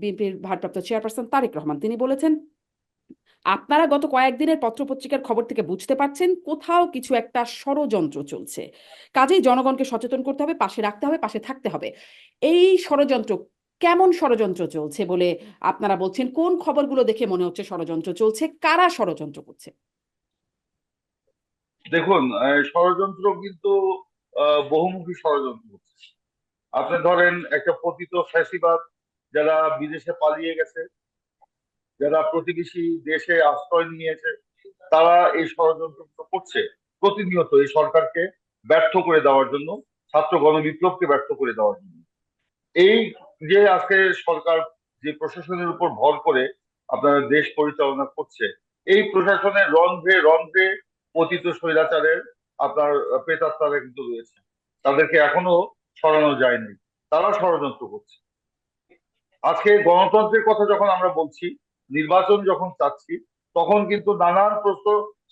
বিএনপির ভারপ্রাপ্ত চেয়ারপারসন তারেক রহমান। তিনি বলেছেন, আপনারা গত কয়েকদিনের পত্রপত্রিকার খবর থেকে বুঝতে পারছেন কোথাও কিছু একটা ষড়যন্ত্র চলছে। কাজেই জনগণকে সচেতন করতে হবে, পাশে রাখতে হবে, পাশে থাকতে হবে। এই ষড়যন্ত্র কেমন ষড়যন্ত্র চলছে বলে আপনারা বলছেন? কোন খবরগুলো দেখে মনে হচ্ছে ষড়যন্ত্র চলছে? কারা ষড়যন্ত্র করছে? দেখুন ষড়যন্ত্র কিন্তু বহুমুখী ষড়যন্ত্র আপনি ধরেন একটা পতিত ফ্যাসিবাদ যারা বিদেশে পালিয়ে গেছে, যারা প্রতিবেশী দেশে আশ্রয় নিয়েছে, তারা এই ষড়যন্ত্র করছে প্রতিনিয়ত এই সরকারকে ব্যর্থ করে দেওয়ার জন্য, ছাত্র গণবিপ্লবকে ব্যর্থ করে দেওয়ার জন্য। এই যে আজকে সরকার যে প্রশাসনের উপর ভর করে আপনার দেশ পরিচালনা করছে, এই প্রশাসনের রন্ধ্রে রন্ধ্রে পতিত স্বৈরাচারের আপনার প্রেতাত্মারা কিন্তু রয়েছে। তাদেরকে এখনও সরানো যায়নি। তারা ষড়যন্ত্র করছে। আজকে গণতন্ত্রের কথা যখন আমরা বলছি, নির্বাচন যখন চাচ্ছি, তখন কিন্তু নানান প্রশ্ন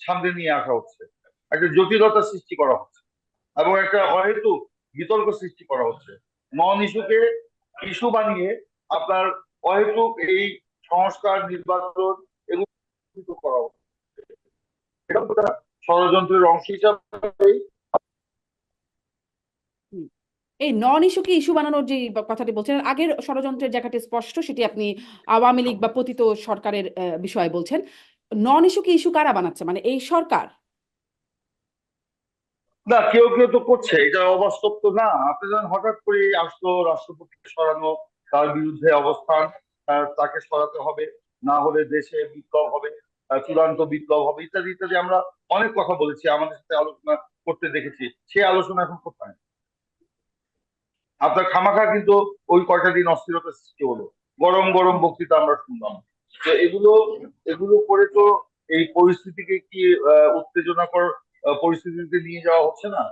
সামনে নিয়ে আসা হচ্ছে। একটা জটিলতা সৃষ্টি করা হচ্ছে এবং একটা অহেতুক বিতর্ক সৃষ্টি করা হচ্ছে। নন ইস্যুকে ইস্যু বানিয়ে আপনার অহেতুক এই সংস্কার, নির্বাচন এগুলো করা হচ্ছে। ষড়যন্ত্রের অংশ হিসাবে এই নন ইস্যুকে ইস্যু বানানোর যে কথাটি বলছেন, আগের ষড়যন্ত্রের জায়গাটি স্পষ্ট সেটি আপনি আওয়ামী লীগ বা পতিত সরকারের বিষয়ে বলছেন। নন ইস্যুকে ইস্যু কারা বানাচ্ছে? মানে এই সরকার? না, কেউ কেউ তো করছে, এটা অবাস্তব তো না। আপনি যখন হঠাৎ করে আসলো রাষ্ট্রপতিকে সরানো, তার বিরুদ্ধে অবস্থান তাকে সরাতে হবে, না হলে দেশে বিপ্লব হবে চূড়ান্ত বিপ্লব হবে, ইত্যাদি ইত্যাদি আমরা অনেক কথা বলেছি, আমাদের সাথে আলোচনা করতে দেখেছি। সে আলোচনা এখন কোথায়? আপনার খামাখা কিন্তু ওই কয়টা দিন অস্থিরতা সৃষ্টি হলো। গরম গরম বক্তৃতা আমরা শুনলাম। তো এগুলো এগুলো করে তো এই পরিস্থিতিকে কি উত্তেজনাকর পরিস্থিতিতে নিয়ে যাওয়া হচ্ছে না?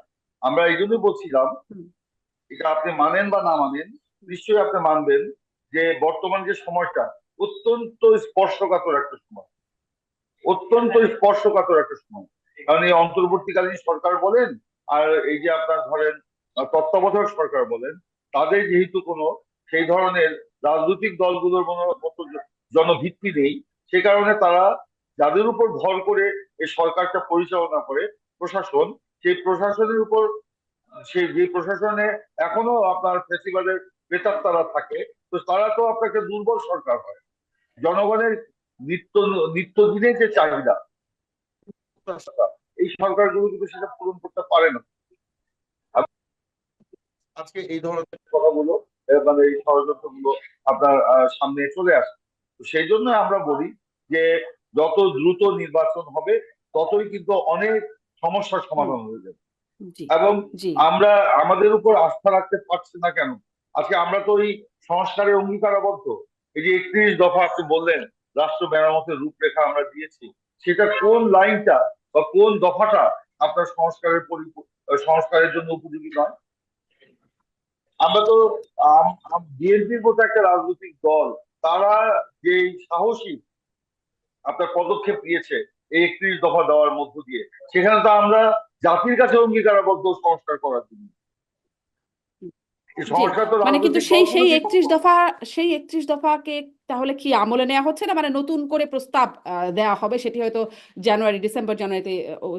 আমরা এই জন্যই বলছিলাম এটা আপনি মানেন বা না মানেন নিশ্চয়ই আপনি মানবেন যে বর্তমান যে সময়টা অত্যন্ত স্পর্শকাতর একটা সময়। অত্যন্ত স্পর্শকাতর একটা সময়। কারণ এই অন্তর্বর্তীকালীন সরকার বলেন আর এই যে আপনার ধরেন তত্ত্বাবধায়ক সরকার বলেন, তাদের যেহেতু কোনো সেই ধরনের রাজনৈতিক দলগুলোর মতো জনভিত্তি নেই, সে কারণে তারা যাদের উপর ভর করে এই সরকারটা পরিচালনা করে, প্রশাসন, সেই প্রশাসনের উপর সেই যে প্রশাসনে এখনও আপনার ফেসিবাদের তারা থাকে, তো তারা তো আপনাকে দুর্বল সরকার হয়। জনগণের নিত্য নিত্যদিনের যে চাহিদা, এই সরকারগুলো কিন্তু সেটা পূরণ করতে পারে না। আজকে এই ধরনের কথাগুলো মানে এই ষড়যন্ত্রগুলো আপনার সামনে চলে আসে। তো সেই জন্য আমরা বলি যে যত দ্রুত নির্বাচন হবে ততই কিন্তু অনেক সমস্যার সমাধান হয়ে যাবে। এবং আমরা আমাদের উপর আস্থা রাখতে পারছি না কেন? আজকে আমরা তো এই সংস্কারের অঙ্গীকারাবদ্ধ। এই যে একত্রিশ দফা আপনি বললেন রাষ্ট্র মেরামতের রূপরেখা আমরা দিয়েছি সেটা কোন লাইনটা বা কোন দফাটা আপনার সংস্কারের পরি- সংস্কারের জন্য উপযোগী নয়? আমরা তো বিএনপির মতো একটা রাজনৈতিক দল তারা যে সাহসী আপনার পদক্ষেপ নিয়েছে এই একত্রিশ দফা দেওয়ার মধ্য দিয়ে সেখানে তো আমরা জাতির কাছে অঙ্গীকারাবদ্ধ সংস্কার করার জন্য। মানে কিন্তু সেই সেই একত্রিশ দফা সেই একত্রিশ দফাকে তাহলে কি আমলে নেওয়া হচ্ছে না? মানে নতুন করে প্রস্তাব দেওয়া হবে সেটি হয়তো জানুয়ারি ডিসেম্বর জানুয়ারিতে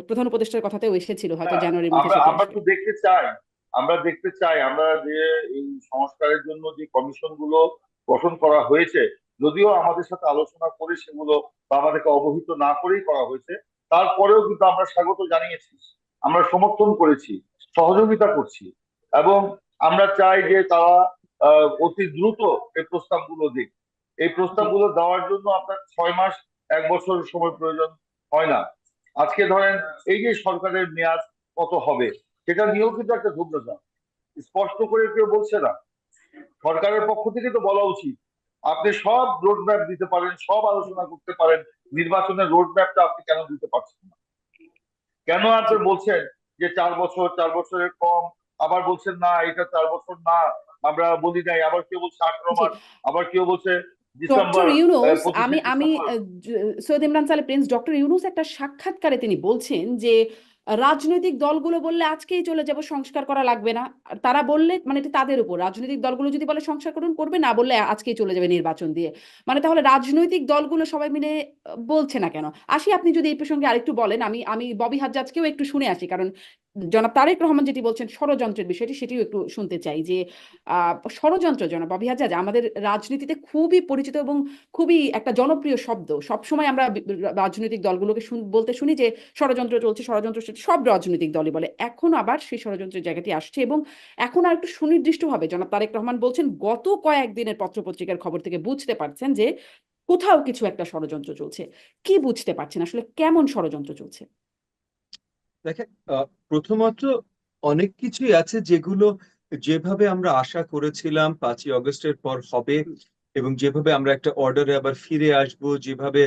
প্রধান উপদেষ্টার কথাতেও এসেছিল হয়তো জানুয়ারি জানুয়ারির মধ্যে আমরা তো দেখতে চাই আমরা দেখতে চাই, আমরা যে এই সংস্কারের জন্য যে কমিশনগুলো গঠন করা হয়েছে, যদিও আমাদের সাথে আলোচনা করে সেগুলো বা আমাদেরকে অবহিত না করেই করা হয়েছে, তারপরেও কিন্তু আমরা স্বাগত জানিয়েছি, আমরা সমর্থন করেছি, সহযোগিতা করছি এবং আমরা চাই যে তারা অতি দ্রুত এই প্রস্তাবগুলো দিক। এই প্রস্তাবগুলো দেওয়ার জন্য আপনার ছয় মাস, এক বছর সময় প্রয়োজন হয় না। আজকে ধরেন এই যে সরকারের মেয়াদ কত হবে? সেটা নিয়েও কিন্তু একটা ধূম্রতা স্পষ্ট করে কেউ বলছে না সরকারের পক্ষ থেকে তো বলা উচিত আপনি সব রোড ম্যাপ দিতে পারেন সব আলোচনা করতে পারেন নির্বাচনের রোড ম্যাপটা আপনি কেন দিতে পারছেন না কেন আপনি বলছেন যে চার বছর চার বছরের কম আবার বলছেন না এটা চার বছর না আমরা বলি নাই আবার কেউ বলছে আঠারো। মাস আবার কেউ বলছে ডক্টর ইউনুস আমি আমি। সৈয়দ ইমরান সালে প্রিন্স ডক্টর ইউনুস একটা সাক্ষাৎকারে তিনি বলছেন যে রাজনৈতিক দলগুলো বললে আজকেই চলে যাব, সংস্কার করা লাগবে না। তারা বললে মানে এটা তাদের উপর। রাজনৈতিক দলগুলো যদি বলে সংস্কার করুন, করবে, না বললে আজকেই চলে যাবে নির্বাচন দিয়ে। মানে তাহলে রাজনৈতিক দলগুলো সবাই মিলে বলছে না কেন? আসি, আপনি যদি এই প্রসঙ্গে আরেকটু বলেন, আমি আমি ববি হাজ্জাজকেও একটু শুনে আসি, কারণ জনাব তারেক রহমান যেটি বলছেন ষড়যন্ত্রের বিষয়টি, সেটিও একটু শুনতে চাই যে ষড়যন্ত্র জনাব হাজ্জাজ আমাদের রাজনীতিতে খুবই পরিচিত এবং খুবই একটা জনপ্রিয় শব্দ। সবসময় আমরা রাজনৈতিক দলগুলোকে বলতে শুনি যে, ষড়যন্ত্র চলছে, ষড়যন্ত্র সব রাজনৈতিক দলই বলে। এখন আবার সেই ষড়যন্ত্রের জায়গাটি আসছে এবং এখন আর একটু সুনির্দিষ্টভাবে জনাব তারেক রহমান বলছেন, গত কয়েকদিনের পত্রপত্রিকার খবর থেকে বুঝতে পারছেন যে, কোথাও কিছু একটা ষড়যন্ত্র চলছে। কি বুঝতে পারছেন? আসলে কেমন ষড়যন্ত্র চলছে? দেখেন আহ, প্রথমত অনেক কিছুই আছে যেগুলো যেভাবে আমরা আশা করেছিলাম পাঁচই অগস্টের পর হবে এবং যেভাবে আমরা একটা অর্ডারে আবার ফিরে আসব যেভাবে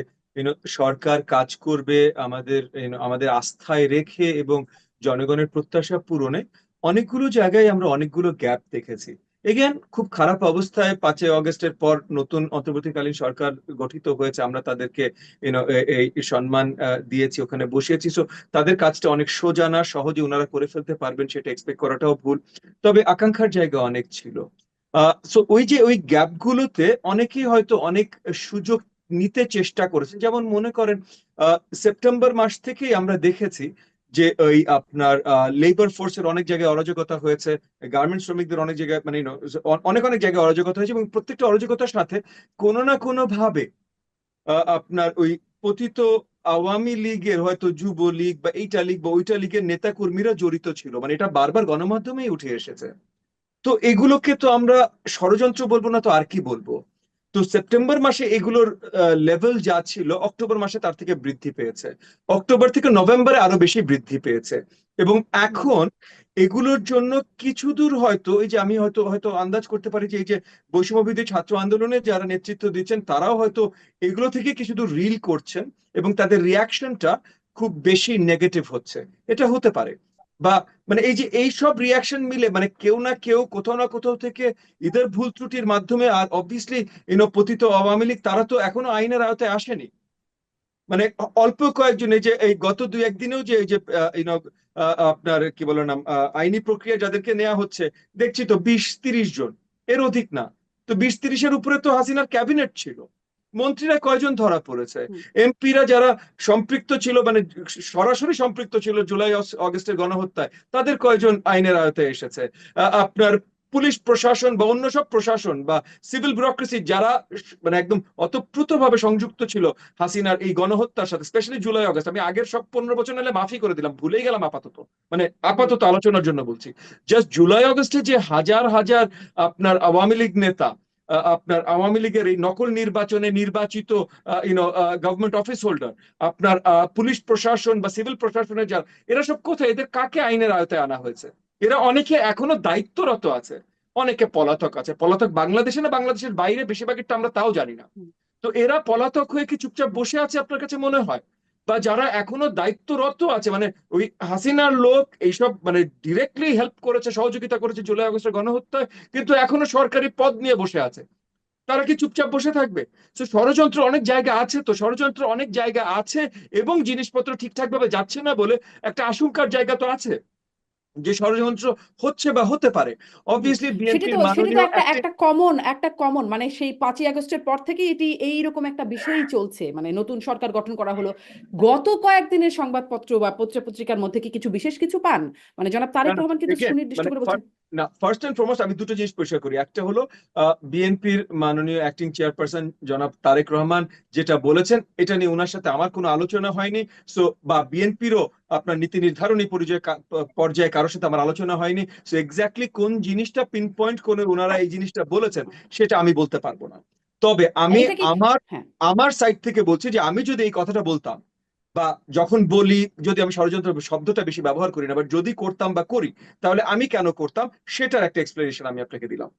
সরকার কাজ করবে আমাদের আমাদের আস্থায় রেখে এবং জনগণের প্রত্যাশা পূরণে অনেকগুলো জায়গায় আমরা অনেকগুলো গ্যাপ দেখেছি। এগেন খুব খারাপ অবস্থায় পাঁচই অগস্টের পর নতুন অন্তর্বর্তীকালীন সরকার গঠিত হয়েছে। আমরা তাদেরকে এই সম্মান দিয়েছি, ওখানে বসিয়েছি। সো তাদের কাজটা অনেক সোজা না, সহজে ওনারা করে ফেলতে পারবেন সেটা এক্সপেক্ট করাটাও ভুল। তবে আকাঙ্ক্ষার জায়গা অনেক ছিল। সো ওই যে ওই গ্যাপ গুলোতে অনেকেই হয়তো অনেক সুযোগ নিতে চেষ্টা করেছেন। যেমন মনে করেন সেপ্টেম্বর মাস থেকেই আমরা দেখেছি যে ওই আপনার লেবার ফোর্সের অনেক জায়গায় অরাজকতা হয়েছে গার্মেন্ট শ্রমিকদের অনেক জায়গায় মানে অনেক অনেক জায়গায় অরাজকতা হয়েছে এবং প্রত্যেকটা অরাজকতার সাথে কোনো না কোনো ভাবে আপনার ওই পতিত আওয়ামী লীগের হয়তো যুব লীগ বা এইটা লীগ বা ওইটা লীগের নেতা কর্মীরা জড়িত ছিল। মানে এটা বারবার গণমাধ্যমেই উঠে এসেছে। তো এগুলোকে তো আমরা ষড়যন্ত্র বলব না তো আর কি বলব? তো সেপ্টেম্বর মাসে এগুলোর লেভেল যা ছিল, অক্টোবর মাসে তার থেকে বৃদ্ধি পেয়েছে। অক্টোবর থেকে নভেম্বরে আরও বেশি বৃদ্ধি পেয়েছে। এবং এখন এগুলোর জন্য কিছু দূর হয়তো, এই যে আমি হয়তো হয়তো আন্দাজ করতে পারি যে, এই যে বৈষম্যবিধি ছাত্র আন্দোলনে যারা নেতৃত্ব দিচ্ছেন, তারাও হয়তো এগুলো থেকে কিছু দূর রিল করছেন এবং তাদের রিয়াকশনটা খুব বেশি নেগেটিভ হচ্ছে। এটা হতে পারে। বা মানে এই যে এই সব রিয়াকশন মিলে মানে কেউ না কেউ কোথাও না কোথাও থেকে ইদার ভুল ত্রুটির মাধ্যমে আর অবভিয়াসলি ইউনো পতিত আওয়ামী লীগ তারা তো এখনও আইনের আওতায় আসেনি। মানে অল্প কয়েকজন এই যে, এই গত দুই একদিনেও যে, এই যে ইউনো আপনার কি বলে নাম আইনি প্রক্রিয়া যাদেরকে নেওয়া হচ্ছে, দেখছি তো বিশ তিরিশ জন। এর অধিক না। তো বিশ তিরিশের উপরে তো হাসিনার ক্যাবিনেট ছিল। মন্ত্রীরা কয়জন ধরা পড়েছে? এমপিরা যারা সম্পৃক্ত ছিল মানে সরাসরি সম্পৃক্ত ছিল জুলাই অগস্টের গণহত্যায় তাদের কয়জন আইনের আয়তে এসেছে? আপনার পুলিশ প্রশাসন বা অন্য সব প্রশাসন বা সিভিল ব্যুরোক্রেসি যারা মানে একদম অতপ্রুতভাবে সংযুক্ত ছিল হাসিনার এই গণহত্যার সাথে স্পেশালি জুলাই অগস্ট আমি আগের সব পনেরো বছর নাহলে মাফি করে দিলাম ভুলেই গেলাম আপাতত। মানে আপাতত আলোচনার জন্য বলছি। জাস্ট জুলাই অগস্টে যে হাজার হাজার আপনার আওয়ামী লীগ নেতা আপনার আওয়ামী লীগের এই নকল নির্বাচনে নির্বাচিত ইউনো গভর্নমেন্ট অফিস হোল্ডার আপনার পুলিশ প্রশাসন বা সিভিল প্রশাসনের যারা এরা সব কোথায়? এদের কাকে আইনের আওতায় আনা হয়েছে? এরা অনেকে এখনও দায়িত্বরত আছে অনেকে পলাতক আছে। পলাতক বাংলাদেশে না বাংলাদেশের বাইরে? বেশিরভাগটা আমরা তাও জানি না। তো এরা পলাতক হয়ে কি চুপচাপ বসে আছে আপনার কাছে মনে হয়? বা যারা এখনও দায়িত্বরত আছে মানে ওই হাসিনার লোক এইসব মানে ডিরেক্টলি হেল্প করেছে, সহযোগিতা করেছে জুলাই আগস্টের গণহত্যায়, কিন্তু এখনও সরকারি পদ নিয়ে বসে আছে। তারা কি চুপচাপ বসে থাকবে? তো ষড়যন্ত্র অনেক জায়গা আছে তো, ষড়যন্ত্র অনেক জায়গা আছে এবং জিনিসপত্র ঠিকঠাক ভাবে যাচ্ছে না বলে একটা আশঙ্কার জায়গা তো আছে। যে ষড়যন্ত্র হচ্ছে বা হতে পারে। অবভিয়াসলি বিএনপি একটা একটা কমন একটা কমন মানে সেই পাঁচই আগস্টের পর থেকে এটি এই রকম একটা বিষয়ই চলছে। মানে নতুন সরকার গঠন করা হলো। গত কয়েকদিনের সংবাদপত্র বা পত্র পত্রিকার মধ্যে কি কিছু বিশেষ কিছু পান? মানে জনাব তারেক রহমান কিন্তু সুনির্দিষ্ট মানে করে বলছেন না ফার্স্ট এন্ড ফরমোস্ট আমি দুটো জিনিস পরিষ্কার করি। একটা হলো বিএনপির মাননীয় অ্যাক্টিং চেয়ারপারসন জনাব তারেক রহমান যেটা বলেছেন এটা নিয়ে ওনার সাথে আমার কোনো আলোচনা হয়নি। সো বা বিএনপিরও আপনার নীতি নির্ধারণী পরিচয় পর্যায়ে কারোর সাথে আমার আলোচনা হয়নি। সো এক্স্যাক্টলি কোন জিনিসটা পিন পয়েন্ট করে ওনারা এই জিনিসটা বলেছেন সেটা আমি বলতে পারব না। তবে আমি আমার হ্যাঁ। আমার সাইড থেকে বলছি যে আমি যদি এই কথাটা বলতাম বা যখন বলি, যদি আমি ষড়যন্ত্র শব্দটা বেশি ব্যবহার করি না বা যদি করতাম বা করি, তাহলে আমি কেন করতাম? সেটার একটা এক্সপ্লেনেশন আমি আপনাকে দিলাম।